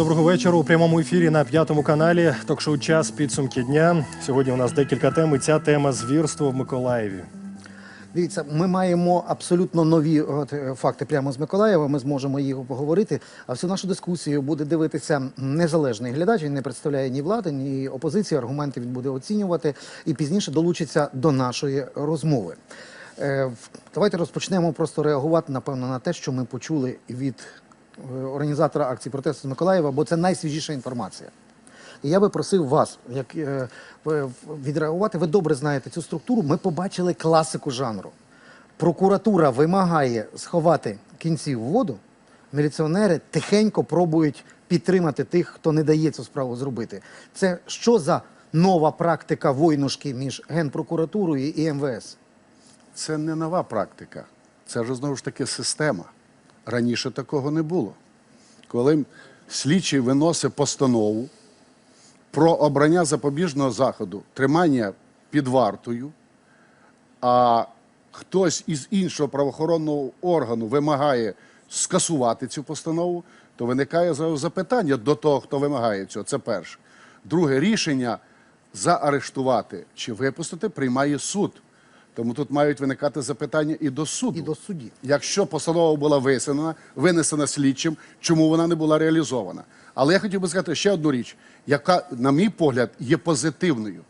Доброго вечора у прямому ефірі на п'ятому каналі. Ток-шоу час підсумки дня. Сьогодні у нас декілька тем. І ця тема звірство в Миколаєві. Дивіться, ми маємо абсолютно нові от, е, факти прямо з Миколаєва. Ми зможемо їх поговорити. А всю нашу дискусію буде дивитися незалежний глядач. Він не представляє ні влади, ні опозиції. Аргументи він буде оцінювати і пізніше долучиться до нашої розмови. Е, Давайте розпочнемо просто реагувати, напевно, на те, що ми почули від організатора акції протесту з Миколаєва, бо це найсвіжіша інформація. І я би просив вас, як е, відреагувати. Ви добре знаєте цю структуру. Ми побачили класику жанру. Прокуратура вимагає сховати кінці в воду. Міліціонери тихенько пробують підтримати тих, хто не дає цю справу зробити. Це що за нова практика войнушки між генпрокуратурою і МВС? Це не нова практика, це вже знову ж таки система. Раніше такого не було. Коли слідчий виносить постанову про обрання запобіжного заходу, тримання під вартою, а хтось із іншого правоохоронного органу вимагає скасувати цю постанову, то виникає запитання до того, хто вимагає цього. Це перше. Друге рішення заарештувати чи випустити приймає суд. Тому тут мають виникати запитання і до суду. І до судді. Якщо постанова була висунена, винесена слідчим, чому вона не була реалізована? Але я хотів би сказати ще одну річ, яка, на мій погляд, є позитивною.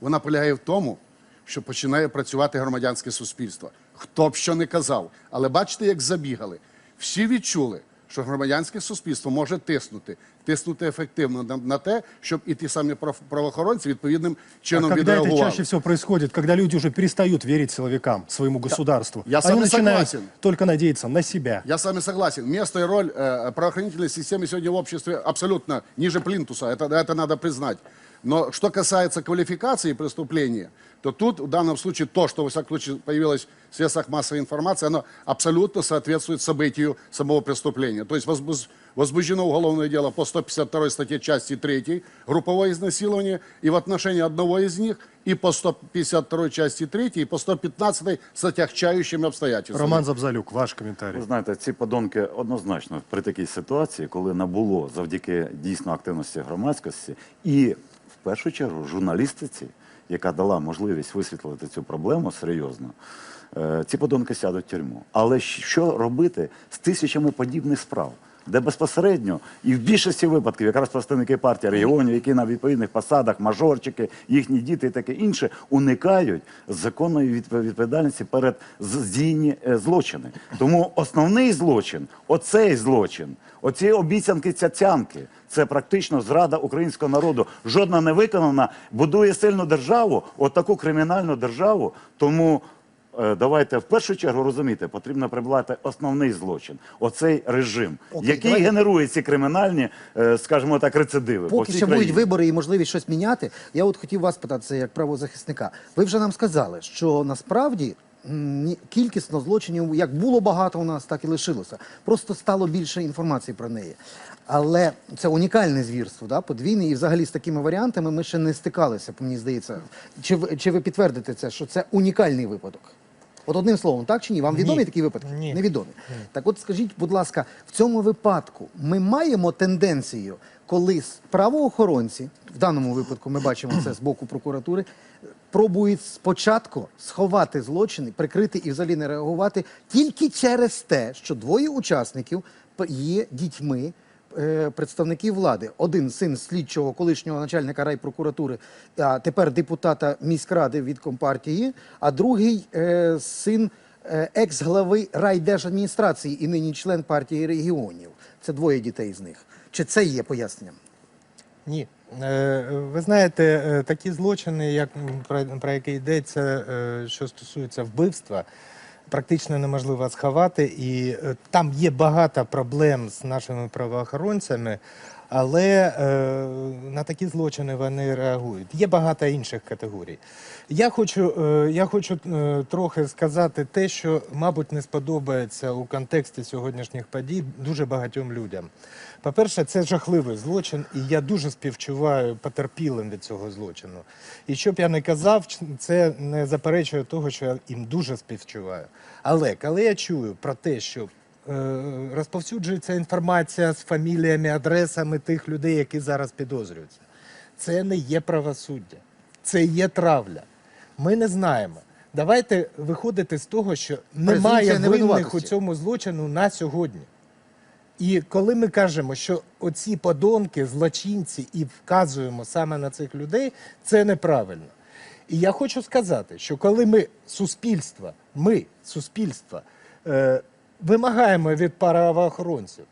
Вона полягає в тому, що починає працювати громадянське суспільство. Хто б що не казав. Але бачите, як забігали. Всі відчули, що громадянське суспільство може тиснути, тиснути ефективно на, на те, щоб і ті самі прав- правоохоронці відповідним А чином когда это відреагували. чаще всего происходит, когда люди уже перестают верить силовикам, своему государству. Я с Они вами начинают согласен. только надеяться на себя. Я с вами согласен. Место и роль э, правоохранительной системы сегодня в обществе абсолютно ниже плинтуса. Это, это надо признать. Но что касается квалификации преступления, то тут в данном случае то, что, во всяком случае, появилось в средствах массовой информации, оно абсолютно соответствует событию самого преступления. То есть возбуз- возбуждено уголовное дело по 152 статье части 3, групповое изнасилование, и в отношении одного из них, и по 152 части 3, и по 115 с отягчающими обстоятельствами. Роман Забзалюк, ваш коментарій. Ви знаєте, ці подонки однозначно при такій ситуації, коли набуло завдяки дійсно активності громадськості і першу чергу журналістиці, яка дала можливість висвітлити цю проблему серйозно, е, ці подонки сядуть в тюрму. Але що робити з тисячами подібних справ? Де безпосередньо і в більшості випадків якраз представники партії регіонів, які на відповідних посадах, мажорчики, їхні діти і таке інше, уникають законної відп- відповідальності перед здійні е, злочини. Тому основний злочин, оцей злочин, оці обіцянки цяцянки, це практично зрада українського народу. Жодна не виконана, будує сильну державу, отаку кримінальну державу. Тому давайте в першу чергу розуміти, потрібно прибрати основний злочин, оцей режим, Окей, який давайте- генерує ці кримінальні, е, скажімо так, рецидиви. по Поки всій ще будуть вибори і можливість щось міняти. Я от хотів вас питатися як правозахисника. Ви вже нам сказали, що насправді кількісно злочинів як було багато у нас, так і лишилося. Просто стало більше інформації про неї. Але це унікальне звірство, да, подвійне, і взагалі з такими варіантами ми ще не стикалися, мені здається. Чи чи ви підтвердите це, що це унікальний випадок? От одним словом, так чи ні? Вам відомі Ні. такі випадки? Ні. Невідомі. Так от скажіть, будь ласка, в цьому випадку ми маємо тенденцію, коли правоохоронці, в даному випадку ми бачимо це з боку прокуратури, пробують спочатку сховати злочини, прикрити і взагалі не реагувати тільки через те, що двоє учасників є дітьми. Е, Представників влади, один син слідчого колишнього начальника райпрокуратури, а тепер депутата міськради від компартії, а другий е, син е, екс-глави райдержадміністрації і нині член партії регіонів. Це двоє дітей з них. Чи це є поясненням? Ні. Ви знаєте, такі злочини, як про, які йдеться, що стосується вбивства, практично неможливо сховати. І е, там є багато проблем з нашими правоохоронцями, але е, на такі злочини вони реагують. Є багато інших категорій. Я хочу, е, я хочу е, трохи сказати те, що, мабуть, не сподобається у контексті сьогоднішніх подій дуже багатьом людям. По-перше, це жахливий злочин, і я дуже співчуваю потерпілим від цього злочину. І що б я не казав, це не заперечує того, що я їм дуже співчуваю. Але коли я чую про те, що розповсюджується інформація з фаміліями, адресами тих людей, які зараз підозрюються. Це не є правосуддя, це є травля. Ми не знаємо. Давайте виходити з того, що немає винних у цьому злочину на сьогодні. І коли ми кажемо, що оці подонки, злочинці, і вказуємо саме на цих людей, це неправильно. І я хочу сказати, що коли ми суспільство, ми, суспільство, е, вимагаємо від правоохоронців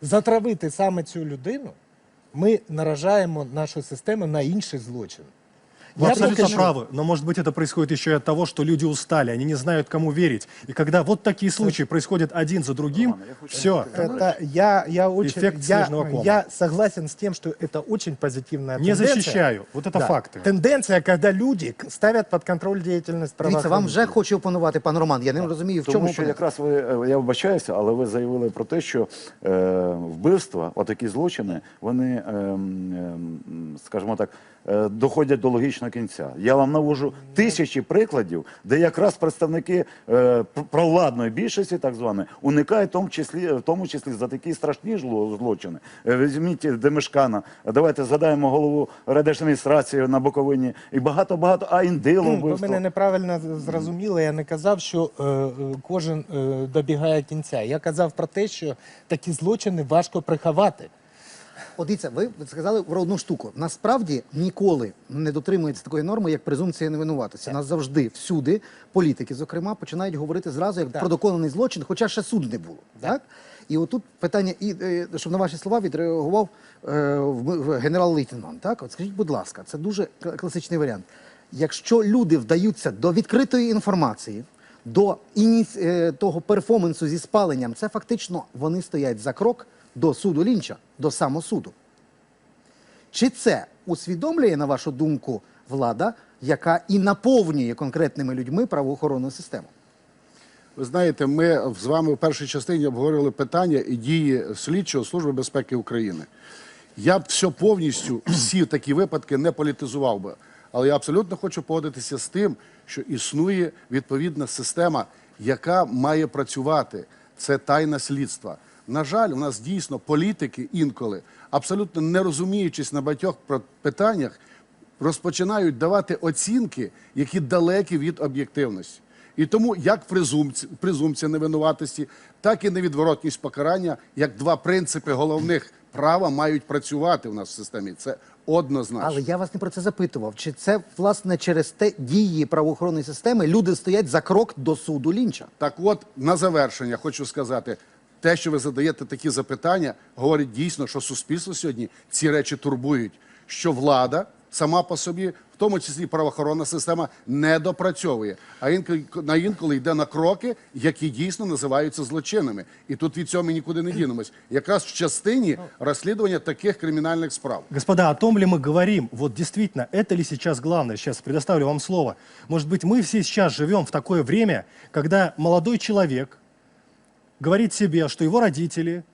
затравити саме цю людину, ми наражаємо нашу систему на інший злочин. Вы Я абсолютно пока что- правы, но может быть это происходит еще и от того, что люди устали, они не знают, кому верить. И когда вот такие случаи происходят один за другим, Роман, я хочу все. Это я, я очень Эффект я, снежного кома. я согласен с тем, что это очень позитивная Не тенденция. защищаю. Вот это Да. факты. Тенденция, когда люди к- ставят под контроль деятельность Дивіться, вам правоохранителей. вже хоче опанувати пан Роман. Я не розумію, в Тому чому що опонент. якраз ви, е, я вибачаюся, але ви заявили про те, що е, вбивства, отакі злочини, вони, ем, ем, скажімо так, е, доходять до логічного кінця. Я вам навожу тисячі прикладів, де якраз представники е, провладної більшості, так званої, уникають в тому числі, в тому числі за такі страшні злочини. Е, Візьміть Демешкана, давайте згадаємо голову райдержадміністрації на Буковині і багато-багато, а індило Ну, Ви мене неправильно зрозуміли. Я не казав, що е, е, кожен е, добігає кінця. Я казав про те, що такі злочини важко приховати. От дивіться, ви сказали про одну штуку. Насправді ніколи не дотримується такої норми, як презумпція невинуватості. Нас завжди всюди політики, зокрема, починають говорити зразу як Так. про доконаний злочин, хоча ще суд не було. Так? І отут питання, і е, щоб на ваші слова відреагував е, генерал-лейтенант. Так, от скажіть, будь ласка, це дуже кла- класичний варіант. Якщо люди вдаються до відкритої інформації, до ініці... е, того перформансу зі спаленням, це фактично вони стоять за крок до суду Лінча, до самосуду. Чи це усвідомлює, на вашу думку, влада, яка і наповнює конкретними людьми правоохоронну систему? Ви знаєте, ми з вами в першій частині обговорювали питання і дії слідчого Служби безпеки України. Я б все повністю, всі такі випадки не політизував би. Але я абсолютно хочу погодитися з тим, що існує відповідна система, яка має працювати. Це тайна слідства. На жаль, у нас дійсно політики інколи, абсолютно не розуміючись на багатьох питаннях, розпочинають давати оцінки, які далекі від об'єктивності. І тому як презумпці- презумпція невинуватості, так і невідворотність покарання, як два принципи головних права мають працювати у нас в системі. Це однозначно. Але я вас не про це запитував. Чи це власне через те дії правоохоронної системи люди стоять за крок до суду Лінча? Так от, на завершення хочу сказати, те, що ви задаєте такі запитання, говорить дійсно, що суспільство сьогодні ці речі турбують, що влада сама по собі, в тому числі правоохоронна система, не допрацьовує, а інколи, на інколи йде на кроки, які дійсно називаються злочинами. І тут від цього ми нікуди не дінемось. Якраз в частині розслідування таких кримінальних справ. Господа, о том ли мы говорим? Вот действительно, это ли сейчас главное? Сейчас предоставлю вам слово. Может быть, мы все сейчас живем в такое время, когда молодой человек Говорит себе, что его родители,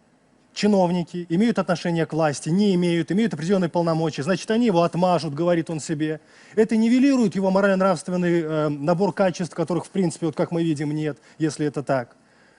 чиновники, имеют отношение к власти, не имеют, имеют определенные полномочия, значит, они его отмажут, говорит он себе. Это нивелирует его морально-нравственный э, набор качеств, которых, в принципе, вот как мы видим, нет, если это так.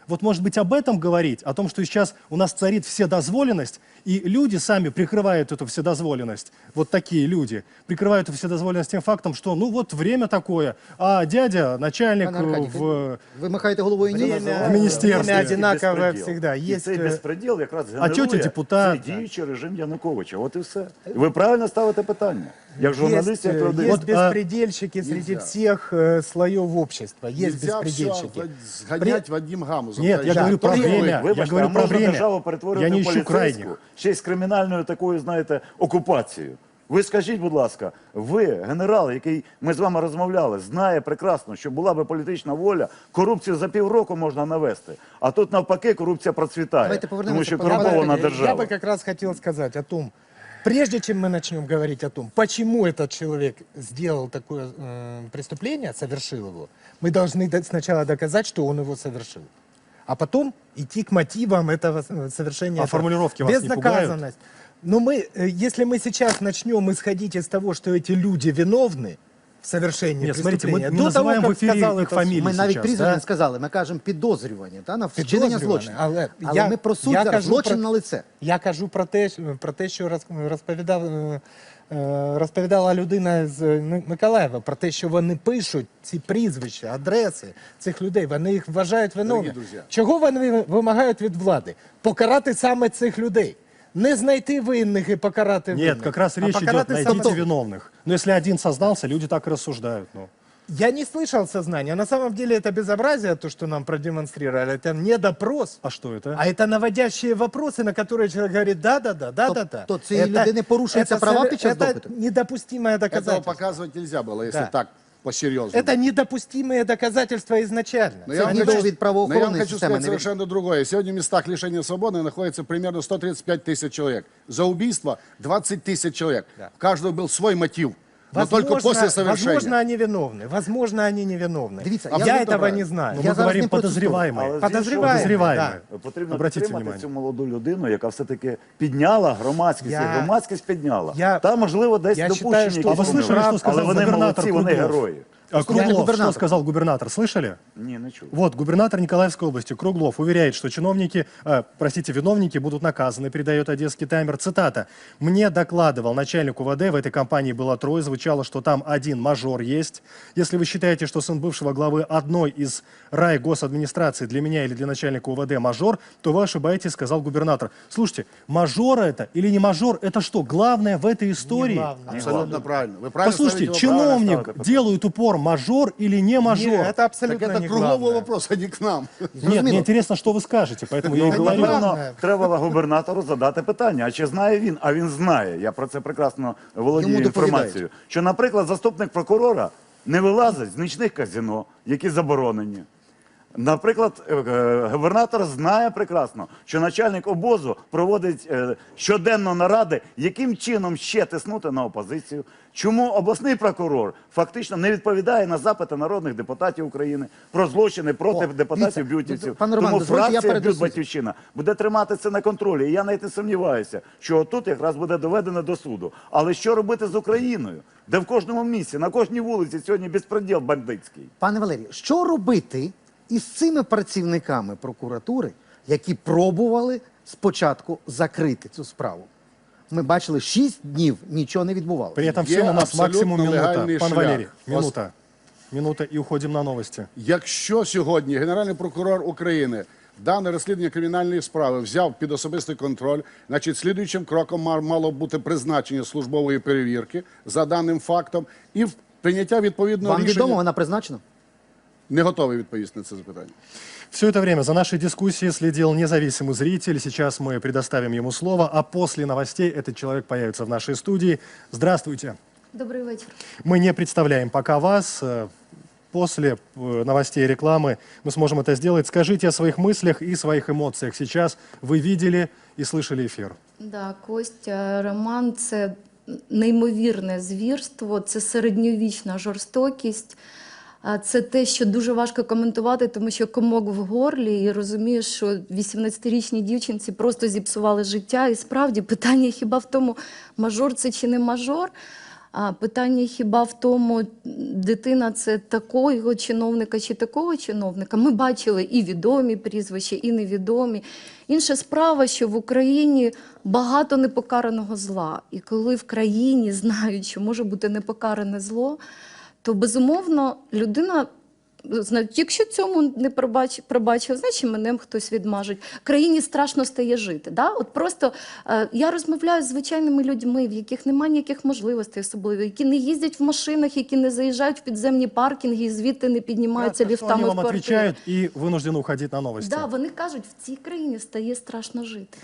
Вот, может быть, об этом говорить, о том, что сейчас у нас царит вседозволенность, и люди сами прикрывают эту вседозволенность, вот такие люди, прикрывают эту вседозволенность тем фактом, что, ну, вот время такое, а дядя, начальник Пане Аркадій, э, в... ви махаєте головою ні. в министерстве. Время одинаковое Беспредел. всегда. І Есть, цей э, безпреділ якраз А тьотя генерує депутат, цей діючий режим Януковича. От і все. І ви правильно ставите питання. Як журналіст, есть, як э, людина. есть Вот, а- беспредельщики среди всех э, слоев общества. Есть Нельзя все беспредельщики. згонять в одним гамузом. Нет, я Да, говорю про при- время, я Вибачте, говорю а про можна время. державу перетворювати Я не в ищу поліцейську, крайних. ще й з кримінальною такою, знаєте, окупацією. Ви скажіть, будь ласка, ви, генерал, який ми з вами розмовляли, знає прекрасно, що була би політична воля, корупцію за півроку можна навести. А тут навпаки корупція процвітає, Давайте тому повернемося що до пана корумпована Аркадія. Я держава. бы как раз хотел сказать о том, прежде чем мы начнем говорить о том, почему этот человек сделал такое э, преступление, совершил его, мы должны до- сначала доказать, что он его совершил. А потом идти к мотивам этого э, совершения. А этого. формулировки вас не пугают? Безнаказанность. Но мы, э, если мы сейчас начнем исходить из того, что эти люди виновны, в совершении Нет, смотрите, мы преступления. не До того, называем в как эфире сказал их это фамилии. суд. Ми навіть сейчас, прізвища да? не сказали, ми кажемо підозрювані та, на вчинення Підозрювані, злочину. але Але, я- ми про суд я зараз, кажу злочин про- на лице. Я кажу про те, що- про те, що роз- розповідав, е, е, розповідала людина з Ми- Миколаєва, про те, що вони пишуть ці прізвища, адреси цих людей, вони їх вважають виновними. друзі. Чого вони ви- вимагають від влади? Покарати саме цих людей. Не знайти винних і покарати винних. Нет, как раз а речь идет, покарати найдите самих. виновных. Но если один сознался, люди так и рассуждают. Ну. Я не слышал сознания. На самом деле это безобразие, то, что нам продемонстрировали. Это не допрос, А что это? а это наводящие вопросы, на которые человек говорит да-да-да, да-да-да. то цієї людини порушуються это права сове- під час Это допиту? недопустимое Этого доказательство. показывать нельзя было, если Да. так по-серьезному. Это недопустимые доказательства изначально. Но Це я вам відео хочу, від правоохоронної но я вам хочу системи сказать не від- совершенно другое. Сегодня в местах лишения свободы находится примерно 135 тысяч человек. За убийство 20 тысяч человек. Да. У каждого был свой мотив. Но только после совершения. возможно, они виновны. Возможно, они невиновны. Дивіться, я, я этого вибираю. не знаю. Но Я мы зараз говорим не протестую. подозреваемые. Але з Подозреваемые, Подозреваемые. да. Потрібно Обратите підтримати внимание. цю молоду людину, яка все-таки підняла громадськість, Я- і громадськість підняла. Я- Та, можливо, десь я допущені считаю, що- якісь А вы слышали, помилки. что сказал Але вони губернатор молодці, вони Круглов? герої. А, Круглов, губернатор. что сказал губернатор, слышали? Не чув. Вот, губернатор Николаевской области Круглов уверяет, что чиновники, э, простите, виновники будут наказаны, передает Одесский таймер. Цитата. «Мне докладывал начальник УВД, в этой компании было трое, звучало, что там один мажор есть. Если вы считаете, что сын бывшего главы одной из райгосадминистрации для меня или для начальника УВД мажор, то вы ошибаетесь, сказал губернатор. Слушайте, мажор это или не мажор, это что, главное в этой истории? главное. Абсолютно правильно. Вы правильно Послушайте, чиновник делает упор, мажор или не мажор. Не, это Так абсолютно это не круглого главное. вопрос, а не к нам. Нет, мне интересно, что вы скажете, поэтому я и Ну, говорю. главное. Напевно, треба губернатору задати питання, а чи знає він? А він знає. Я про це прекрасно володію Йому доповідають. інформацією. Що, наприклад, заступник прокурора не вилазить з нічних казино, які заборонені. Наприклад, е, е, губернатор знає прекрасно, що начальник обозу проводить е, щоденно наради, яким чином ще тиснути на опозицію. Чому обласний прокурор фактично не відповідає на запити народних депутатів України про злочини проти О, депутатів бютівців? Роман, Тому фракція «Бют Батьківщина буде тримати це на контролі. І я навіть не сумніваюся, що тут якраз буде доведено до суду. Але що робити з Україною, де в кожному місці, на кожній вулиці сьогодні безпреділ бандитський? Пане Валерію, що робити із цими працівниками прокуратури, які пробували спочатку закрити цю справу? Ми бачили, шість днів нічого не відбувалося. При этом Є у нас максимум минута. Пан Ос- минута. Минута и уходим на новости. Якщо сьогодні Генеральний прокурор України дане розслідування кримінальної справи взяв під особистий контроль, значить, слідуючим кроком мало бути призначення службової перевірки за даним фактом і в- прийняття відповідного Вам рішення. відомо, вона призначена? Не готовий відповісти на це запитання. Все это время за нашей дискуссией следил независимый зритель. Сейчас мы предоставим ему слово, а после новостей этот человек появится в нашей студии. Здравствуйте. Добрий вечір. Мы не представляем пока вас. Э, После э, новостей и рекламы мы сможем это сделать. Скажите о своих мыслях и своих эмоциях. Сейчас вы видели и слышали эфир. Да, Костя, роман це неймовірне звірство, це середньовічна жорстокість. Це те, що дуже важко коментувати, тому що комок в горлі, і розумієш, що 18-річній дівчинці просто зіпсували життя. І справді питання хіба в тому, мажор це чи не мажор. А питання хіба в тому, дитина це такого чиновника чи такого чиновника. Ми бачили і відомі прізвища, і невідомі. Інша справа, що в Україні багато непокараного зла. І коли в країні знають, що може бути непокаране зло, то безумовно людина. Якщо цьому не пробач, пробачив, значить мене хтось відмажуть. Країні страшно стає жити. Да? От просто е, я розмовляю з звичайними людьми, в яких немає ніяких можливостей особливо, які не їздять в машинах, які не заїжджають в підземні паркінги і звідти не піднімаються что ліфтами они в вам квартиру. отвечают и вынуждены уходить на новости. Да, вони кажуть, в цій країні стає страшно жити.